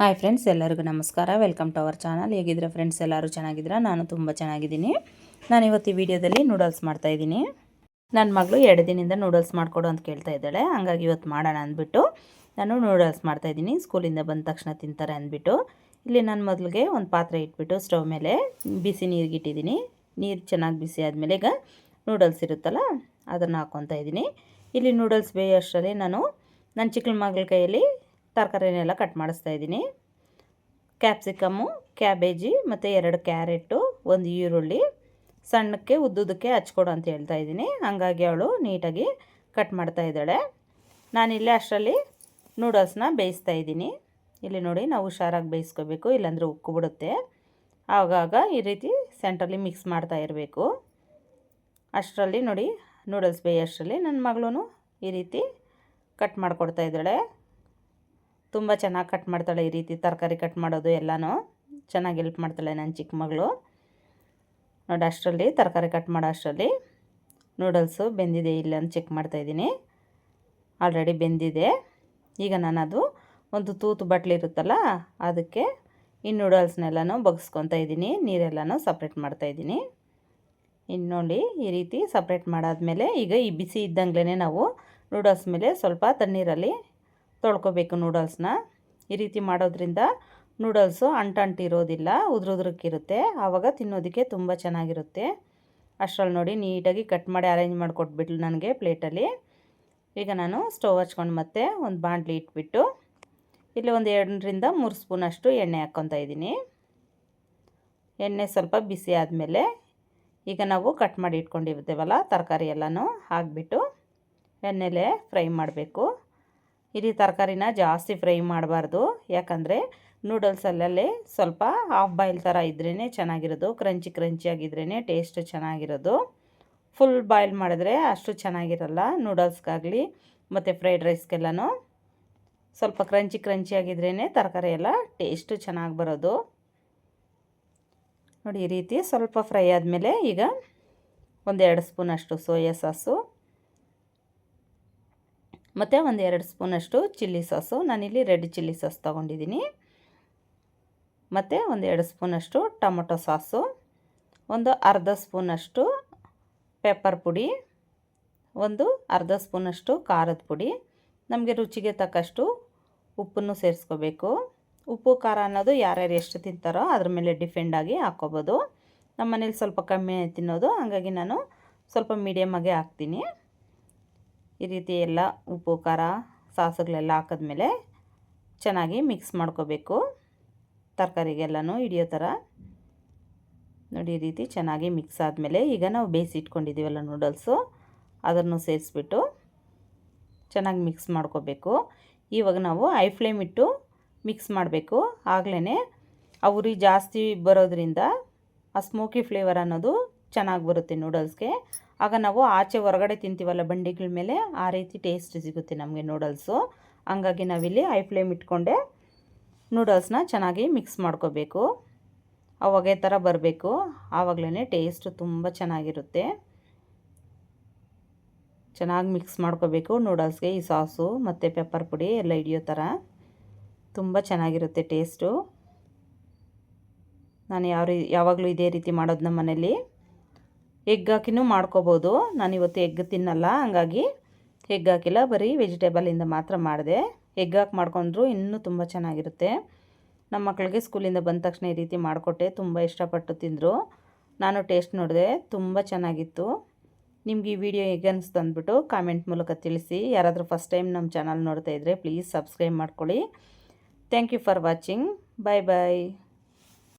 Hi friends, ಎಲ್ಲರಿಗೂ ನಮಸ್ಕಾರ. Welcome to our channel ಹೇಗಿದ್ರೆ ಫ್ರೆಂಡ್ಸ್ ಎಲ್ಲರೂ ಚೆನ್ನಾಗಿದ್ದೀರಾ? ನಾನು ತುಂಬ ಚೆನ್ನಾಗಿದ್ದೀನಿ. ನಾನು ಇವತ್ತು ಈ ವಿಡಿಯೋದಲ್ಲಿ ನೂಡಲ್ಸ್ ಮಾಡ್ತಾಯಿದ್ದೀನಿ ನನ್ನ ಮಗಳು ಎರಡು ದಿನದಿಂದ ನೂಡಲ್ಸ್ ಮಾಡಿಕೊಡು ಅಂತ ಕೇಳ್ತಾ ಇದ್ದಾಳೆ. ಹಂಗಾಗಿ ಇವತ್ತು ಮಾಡೋಣ ಅಂದ್ಬಿಟ್ಟು ನಾನು ನೂಡಲ್ಸ್ ಮಾಡ್ತಾಯಿದ್ದೀನಿ ಸ್ಕೂಲಿಂದ ಬಂದ ತಕ್ಷಣ ತಿಂತಾರೆ ಅಂದ್ಬಿಟ್ಟು. ಇಲ್ಲಿ ನಾನು ಮೊದಲಿಗೆ ಒಂದು ಪಾತ್ರೆ ಇಟ್ಬಿಟ್ಟು ಸ್ಟವ್ ಮೇಲೆ ಬಿಸಿ ನೀರಿಗೆ ಇಟ್ಟಿದ್ದೀನಿ. ನೀರು ಚೆನ್ನಾಗಿ ಬಿಸಿ ಆದಮೇಲೆ ಈಗ ನೂಡಲ್ಸ್ ಇರುತ್ತಲ್ಲ, ಅದನ್ನು ಹಾಕ್ಕೊತಾ ಇದ್ದೀನಿ. ಇಲ್ಲಿ ನೂಡಲ್ಸ್ ಬೇಯೋಷ್ಟರಲ್ಲಿ ನಾನು ನನ್ನ ಚಿಕ್ಕ ಮಗಳ ಕೈಯಲ್ಲಿ ತರಕಾರಿನೆಲ್ಲ ಕಟ್ ಮಾಡಿಸ್ತಾ ಇದ್ದೀನಿ. ಕ್ಯಾಪ್ಸಿಕಮ್ಮು ಕ್ಯಾಬೇಜಿ ಮತ್ತು ಎರಡು ಕ್ಯಾರೆಟು ಒಂದು ಈರುಳ್ಳಿ ಸಣ್ಣಕ್ಕೆ ಉದ್ದುದಕ್ಕೆ ಹಚ್ಕೊಡು ಅಂತ ಹೇಳ್ತಾ ಇದ್ದೀನಿ. ಹಾಗಾಗಿ ಅವಳು ನೀಟಾಗಿ ಕಟ್ ಮಾಡ್ತಾ ಇದ್ದಾಳೆ. ನಾನಿಲ್ಲೇ ಅಷ್ಟರಲ್ಲಿ ನೂಡಲ್ಸ್ನ ಬೇಯಿಸ್ತಾ ಇದ್ದೀನಿ. ಇಲ್ಲಿ ನೋಡಿ ನಾವು ಹುಷಾರಾಗಿ ಬೇಯಿಸ್ಕೋಬೇಕು, ಇಲ್ಲಾಂದರೆ ಉಕ್ಕು ಬಿಡುತ್ತೆ. ಆವಾಗ ಈ ರೀತಿ ಸೆಂಟ್ರಲ್ಲಿ ಮಿಕ್ಸ್ ಮಾಡ್ತಾ ಇರಬೇಕು. ಅಷ್ಟರಲ್ಲಿ ನೋಡಿ ನೂಡಲ್ಸ್ ಬೇಯೋಷ್ಟರಲ್ಲಿ ನನ್ನ ಮಗಳೂ ಈ ರೀತಿ ಕಟ್ ಮಾಡಿಕೊಡ್ತಾ ಇದ್ದಾಳೆ. ತುಂಬ ಚೆನ್ನಾಗಿ ಕಟ್ ಮಾಡ್ತಾಳೆ ಈ ರೀತಿ ತರಕಾರಿ ಕಟ್ ಮಾಡೋದು ಎಲ್ಲನೂ. ಚೆನ್ನಾಗಿ ಹೆಲ್ಪ್ ಮಾಡ್ತಾಳೆ ನನ್ನ ಚಿಕ್ಕ ಮಗಳು. ನೋಡಿ ಅಷ್ಟರಲ್ಲಿ, ತರಕಾರಿ ಕಟ್ ಮಾಡೋ ಅಷ್ಟರಲ್ಲಿ ನೂಡಲ್ಸು ಬೆಂದಿದೆ ಇಲ್ಲ ಅಂತ ಚೆಕ್ ಮಾಡ್ತಾಯಿದ್ದೀನಿ ಆಲ್ರೆಡಿ ಬೆಂದಿದೆ. ಈಗ ನಾನು ಅದು ಒಂದು ತೂತು ಬಟ್ಲಿರುತ್ತಲ್ಲ ಅದಕ್ಕೆ ಈ ನೂಡಲ್ಸ್ನೆಲ್ಲನೂ ಬಗ್ಸ್ಕೊತಾ ಇದ್ದೀನಿ. ನೀರೆಲ್ಲನೂ ಸಪ್ರೇಟ್ ಮಾಡ್ತಾಯಿದ್ದೀನಿ ಇನ್ನು ನೋಡಿ ಈ ರೀತಿ ಸಪ್ರೇಟ್ ಮಾಡಾದಮೇಲೆ ಈಗ ಈ ಬಿಸಿ ಇದ್ದಂಗ್ಲೇ ನಾವು ನೂಡಲ್ಸ್ ಮೇಲೆ ಸ್ವಲ್ಪ ತಣ್ಣೀರಲ್ಲಿ ತೊಳ್ಕೊಬೇಕು ನೂಡಲ್ಸ್ನ ಈ ರೀತಿ ಮಾಡೋದ್ರಿಂದ ನೂಡಲ್ಸು ಅಂಟಂಟಿರೋದಿಲ್ಲ, ಉದುರುದ್ರಕ್ಕಿರುತ್ತೆ. ಆವಾಗ ತಿನ್ನೋದಕ್ಕೆ ತುಂಬ ಚೆನ್ನಾಗಿರುತ್ತೆ. ಅಷ್ಟರಲ್ಲಿ ನೋಡಿ ನೀಟಾಗಿ ಕಟ್ ಮಾಡಿ ಅರೇಂಜ್ ಮಾಡಿಕೊಟ್ಬಿಟ್ಲು ನನಗೆ ಪ್ಲೇಟಲ್ಲಿ. ಈಗ ನಾನು ಸ್ಟವ್ ಹಚ್ಕೊಂಡು ಮತ್ತೆ ಒಂದು ಬಾಂಡ್ಲಿ ಇಟ್ಬಿಟ್ಟು ಇಲ್ಲಿ ಒಂದು ಎರಡರಿಂದ ಮೂರು ಸ್ಪೂನಷ್ಟು ಎಣ್ಣೆ ಹಾಕ್ಕೊತಾ ಇದ್ದೀನಿ. ಎಣ್ಣೆ ಸ್ವಲ್ಪ ಬಿಸಿ ಆದಮೇಲೆ ಈಗ ನಾವು ಕಟ್ ಮಾಡಿ ಇಟ್ಕೊಂಡಿರ್ತೇವಲ್ಲ ತರಕಾರಿ ಎಲ್ಲನೂ ಹಾಕ್ಬಿಟ್ಟು ಎಣ್ಣೆಲೆ ಫ್ರೈ ಮಾಡಬೇಕು. ಈ ತರಕಾರಿನ ಜಾಸ್ತಿ ಫ್ರೈ ಮಾಡಬಾರ್ದು. ಯಾಕಂದರೆ ನೂಡಲ್ಸಲ್ಲೇ ಸ್ವಲ್ಪ ಹಾಫ್ ಬಾಯ್ಲ್ ಥರ ಇದ್ರೇ ಚೆನ್ನಾಗಿರೋದು ಕ್ರಂಚಿ ಕ್ರಂಚಿಯಾಗಿದ್ರೇ ಟೇಸ್ಟ್ ಚೆನ್ನಾಗಿರೋದು. ಫುಲ್ ಬಾಯ್ಲ್ ಮಾಡಿದ್ರೆ ಅಷ್ಟು ಚೆನ್ನಾಗಿರಲ್ಲ ನೂಡಲ್ಸ್ಗಾಗಲಿ, ಮತ್ತು ಫ್ರೈಡ್ ರೈಸ್ಗೆಲ್ಲನೂ ಸ್ವಲ್ಪ ಕ್ರಂಚಿ ಕ್ರಂಚಿಯಾಗಿದ್ರೇ ತರಕಾರಿ ಎಲ್ಲ ಟೇಸ್ಟು ಚೆನ್ನಾಗಿ ಬರೋದು. ನೋಡಿ ಈ ರೀತಿ ಸ್ವಲ್ಪ ಫ್ರೈ ಆದಮೇಲೆ ಈಗ ಒಂದೆರಡು ಸ್ಪೂನಷ್ಟು ಸೋಯಾ ಸಾಸು. ಮತ್ತು ಒಂದು ಎರಡು ಸ್ಪೂನಷ್ಟು ಚಿಲ್ಲಿ ಸಾಸು. ನಾನಿಲ್ಲಿ ರೆಡ್ ಚಿಲ್ಲಿ ಸಾಸ್ ತೊಗೊಂಡಿದ್ದೀನಿ. ಮತ್ತು ಒಂದು ಎರಡು ಸ್ಪೂನಷ್ಟು ಟೊಮೊಟೊ ಸಾಸು. ಒಂದು ಅರ್ಧ ಸ್ಪೂನಷ್ಟು ಪೆಪ್ಪರ್ ಪುಡಿ. ಒಂದು ಅರ್ಧ ಸ್ಪೂನಷ್ಟು ಖಾರದ ಪುಡಿ. ನಮಗೆ ರುಚಿಗೆ ತಕ್ಕಷ್ಟು ಉಪ್ಪನ್ನು ಸೇರಿಸ್ಕೋಬೇಕು. ಉಪ್ಪು, ಖಾರ ಅನ್ನೋದು ಯಾರ್ಯಾರು ಎಷ್ಟು ತಿಂತಾರೋ ಅದ್ರ ಮೇಲೆ ಡಿಪೆಂಡಾಗಿ ಹಾಕ್ಕೋಬೋದು. ನಮ್ಮ ಮನೇಲಿ ಸ್ವಲ್ಪ ಕಮ್ಮಿ ತಿನ್ನೋದು. ಹಾಗಾಗಿ ನಾನು ಸ್ವಲ್ಪ ಮೀಡಿಯಮಾಗೆ ಹಾಕ್ತೀನಿ. ಈ ರೀತಿ ಎಲ್ಲ ಉಪ್ಪು, ಖಾರ, ಸಾಸುಗಳೆಲ್ಲ ಹಾಕಿದ್ಮೇಲೆ ಚೆನ್ನಾಗಿ ಮಿಕ್ಸ್ ಮಾಡ್ಕೋಬೇಕು. ತರಕಾರಿಗೆಲ್ಲನೂ ಹಿಡಿಯೋ ಥರ. ನೋಡಿ, ಈ ರೀತಿ ಚೆನ್ನಾಗಿ ಮಿಕ್ಸ್ ಆದಮೇಲೆ ಈಗ ನಾವು ಬೇಯಿಸಿ ಇಟ್ಕೊಂಡಿದ್ದೀವಲ್ಲ ನೂಡಲ್ಸು ಅದನ್ನು ಸೇರಿಸ್ಬಿಟ್ಟು ಚೆನ್ನಾಗಿ ಮಿಕ್ಸ್ ಮಾಡ್ಕೋಬೇಕು. ಇವಾಗ ನಾವು ಐ ಫ್ಲೇಮ್ ಇಟ್ಟು ಮಿಕ್ಸ್ ಮಾಡಬೇಕು. ಆಗಲೇ ಉರಿ ಜಾಸ್ತಿ ಬರೋದ್ರಿಂದ ಆ ಸ್ಮೋಕಿ ಫ್ಲೇವರ್ ಅನ್ನೋದು ಚೆನ್ನಾಗಿ ಬರುತ್ತೆ ನೂಡಲ್ಸ್ಗೆ ಆಗ ನಾವು ಆಚೆ ಹೊರಗಡೆ ತಿಂತೀವಲ್ಲ ಬಂಡಿಗಳ ಮೇಲೆ, ಆ ರೀತಿ ಟೇಸ್ಟ್ ಸಿಗುತ್ತೆ ನಮಗೆ ನೂಡಲ್ಸು ಹಂಗಾಗಿ ನಾವಿಲ್ಲಿ ಐ ಫ್ಲೇಮ್ ಇಟ್ಕೊಂಡೆ ನೂಡಲ್ಸ್ನ ಚೆನ್ನಾಗಿ ಮಿಕ್ಸ್ ಮಾಡ್ಕೋಬೇಕು. ಅವಾಗೇ ಥರ ಬರಬೇಕು. ಆವಾಗಲೇ ಟೇಸ್ಟ್ ತುಂಬ ಚೆನ್ನಾಗಿರುತ್ತೆ. ಚೆನ್ನಾಗಿ ಮಿಕ್ಸ್ ಮಾಡ್ಕೋಬೇಕು ನೂಡಲ್ಸ್ಗೆ ಈ ಸಾಸು ಮತ್ತು ಪೆಪ್ಪರ್ ಪುಡಿ ಎಲ್ಲ ಹಿಡಿಯೋ ಥರ ತುಂಬ ಚೆನ್ನಾಗಿರುತ್ತೆ ಟೇಸ್ಟು ನಾನು ಯಾವ ರೀ, ಯಾವಾಗಲೂ ಇದೇ ರೀತಿ ಮಾಡೋದು ನಮ್ಮ ಮನೇಲಿ ಎಗ್ ಹಾಕಿನೂ ಮಾಡ್ಕೋಬೋದು. ನಾನು ಇವತ್ತು ಎಗ್ ತಿನ್ನಲ್ಲ, ಹಂಗಾಗಿ ಎಗ್ ಹಾಕಿಲ್ಲ ಬರೀ ವೆಜಿಟೇಬಲಿಂದ ಮಾತ್ರ ಮಾಡಿದೆ. ಎಗ್ ಹಾಕಿ ಮಾಡ್ಕೊಂಡ್ರು ಇನ್ನೂ ತುಂಬ ಚೆನ್ನಾಗಿರುತ್ತೆ. ನಮ್ಮ ಮಕ್ಕಳಿಗೆ ಸ್ಕೂಲಿಂದ ಬಂದ ತಕ್ಷಣ ಈ ರೀತಿ ಮಾಡಿಕೊಟ್ಟೆ. ತುಂಬ ಇಷ್ಟಪಟ್ಟು ತಿಂದರು. ನಾನು ಟೇಸ್ಟ್ ನೋಡಿದೆ, ತುಂಬ ಚೆನ್ನಾಗಿತ್ತು. ನಿಮ್ಗೆ ಈ ವಿಡಿಯೋ ಹೇಗೆ ಅನಿಸ್ತು ಅಂದ್ಬಿಟ್ಟು ಕಾಮೆಂಟ್ ಮೂಲಕ ತಿಳಿಸಿ. ಯಾರಾದರೂ ಫಸ್ಟ್ ಟೈಮ್ ನಮ್ಮ ಚಾನಲ್ ನೋಡ್ತಾ ಇದ್ದರೆ ಪ್ಲೀಸ್ ಸಬ್ಸ್ಕ್ರೈಬ್ ಮಾಡ್ಕೊಳ್ಳಿ. Thank you for watching. Bye bye.